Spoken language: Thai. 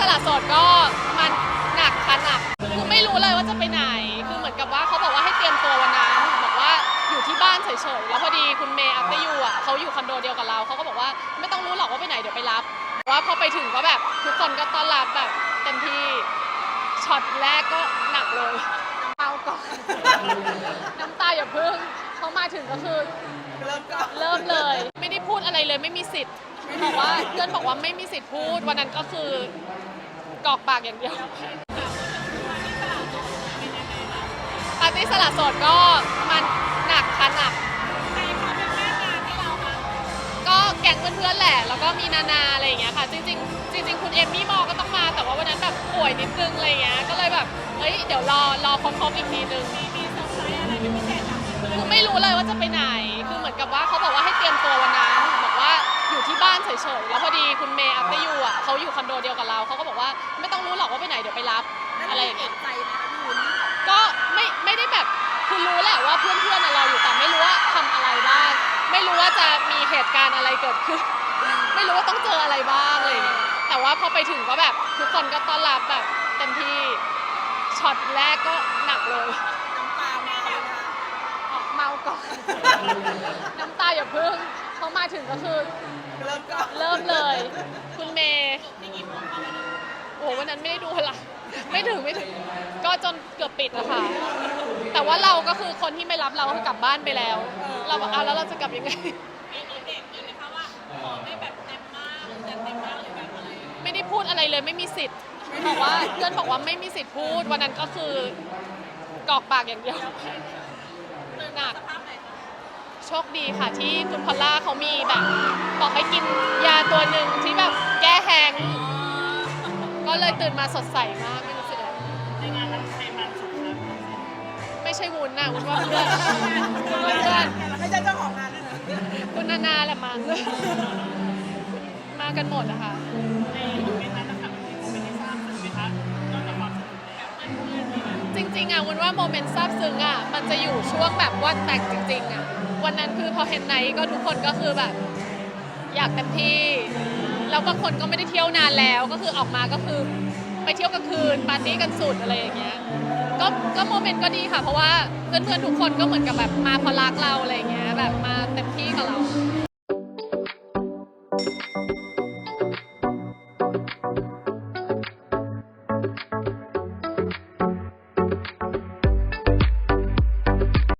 สละโสดก็มันหนักค่ะหนักคือไม่รู้เลยว่าจะไปไหน คือเหมือนกับว่าเขาบอกว่าให้เตรียมตัววันนั้นบอกว่าอยู่ที่บ้านเฉยๆ แล้วพอดีคุณเมย์อัพเตยูอะเขาอยู่คอนโดเดียวกับเราเขาก็บอกว่าไม่ต้องรู้หรอกว่าไปไหนเดี๋ยวไปรับว่าพอไปถึงก็แบบทุกคนก็ต้อนรับแบบเต็มที่ช็อตแรกก็หนักเลยเมาก่อนน้ำตาอย่าพึ่งเขามาถึงก็คือเริ่มก็เริ่มเลย ไม่ได้พูดอะไรเลยไม่มีสิทธิ์บอกว่าเพื่อนบอกว่าไม่มีสิทธิ์พูดวันนั้นก็คือ กรอกปากอย่างเดียวปาร์ตี้สละโสดก็มันหนักค่ะหนักก็แก๊งเพื่อนๆแหละ แล้วก็มีนานาอะไรอย่างเงี้ยค่ะ จริง ๆ จริง ๆ คุณเอมมี่มอก็ต้องมาแต่ว่าวันนั้นแบบป่วยนิดนึงอะไรอย่างเงี้ยก็เลยแบบเฮ้ยเดี๋ยวรอรอพร้อมๆอีกทีนึงคือไม่รู้เลยว่าจะไปไหนคือเหมือนกับว่าเขาบอกว่าให้เตรียมตัววันนั้นบอกว่าอยู่ที่บ้านเฉยๆแล้วพอดีคุณเมย์อัพเตยูอะเขาอยู่คอน โดเดียวกับเราเขาก็บอกว่าไม่ต้องรู้หรอกว่าไปไหนเดี๋ยวไปรับอะไรอย่างเงี้ยใจไหมคะพี่วุ้นก็ไม่ไม่ได้แบบคือรู้แหละว่าเพื่อนๆน่ะรออยู่แต่ไม่รู้ว่าทำอะไรบ้างไม่รู้ว่าจะมีเหตุการณ์อะไรเกิดขึ้น ไม่รู้ว่าต้องเจออะไรบ้างอะไรอย่างเงี้ยแต่ว่าพอไปถึงก็แบบทุกคนก็ต้อนรับแบบเต็มที่ช็อตแรกก็หนักเลยน้ำตามาเลยนะออกเมาก่อน น้ำตาอย่าพึ่ง เขามาถึงก็คือเริ่มก็เริ่มเลย คุณเมย์โอ้โหวันนั้นไม่ได้ดูอะไรไม่ถึงไม่ถึง ก็จนเกือบปิดอะค่ะ แต่ว่าเราก็คือคนที่ไม่รับเราก็คือกลับบ้านไปแล้ว เราบอกเอาแล้วเราจะกลับยังไง ไม่ได้พูดอะไรเลยไม่มีสิทธิ์บอกว่าเพื่อนบอกว่าไม่มีสิทธิ์พูดวันนั้นก็คือกรอกปากอย่างเดียวหนัก โชคดีค่ะ ที่คุณพอลล่าเขามีแบบ บอกให้กินยาตัวหนึ่งที่แบบแก้แห้งก์ก็เลยตื่นมาสดใสมากไม่รู้สึกอะไรไม่ใช่วุ้นนะวุ้นว่าเพื่อนเพื่อนไม่ใช่เจ้าของงานด้วยนะคุณนานาแหละมั้งมากันหมดอะค่ะจริงๆอะวุ้นว่าโมเมนต์ซาบซึ้งอะมันจะอยู่ช่วงแบบวันแต่งจริงๆอะ วันนั้นคือพอเห็นไนก็ทุกคนก็คือแบบ อยากเต็มที่ แล้วบางคนก็ไม่ได้เที่ยวนานแล้วก็คือออกมาก็คือไปเที่ยวกลางคืนปาร์ตี้กันสุดอะไรอย่างเงี้ยก็ก็โมเมนต์ก็ดีค่ะ เพราะว่าเพื่อนๆทุกคนก็เหมือนกับแบบมาพอรักเราอะไรอย่างเงี้ยแบบมาเต็มที่กับเรา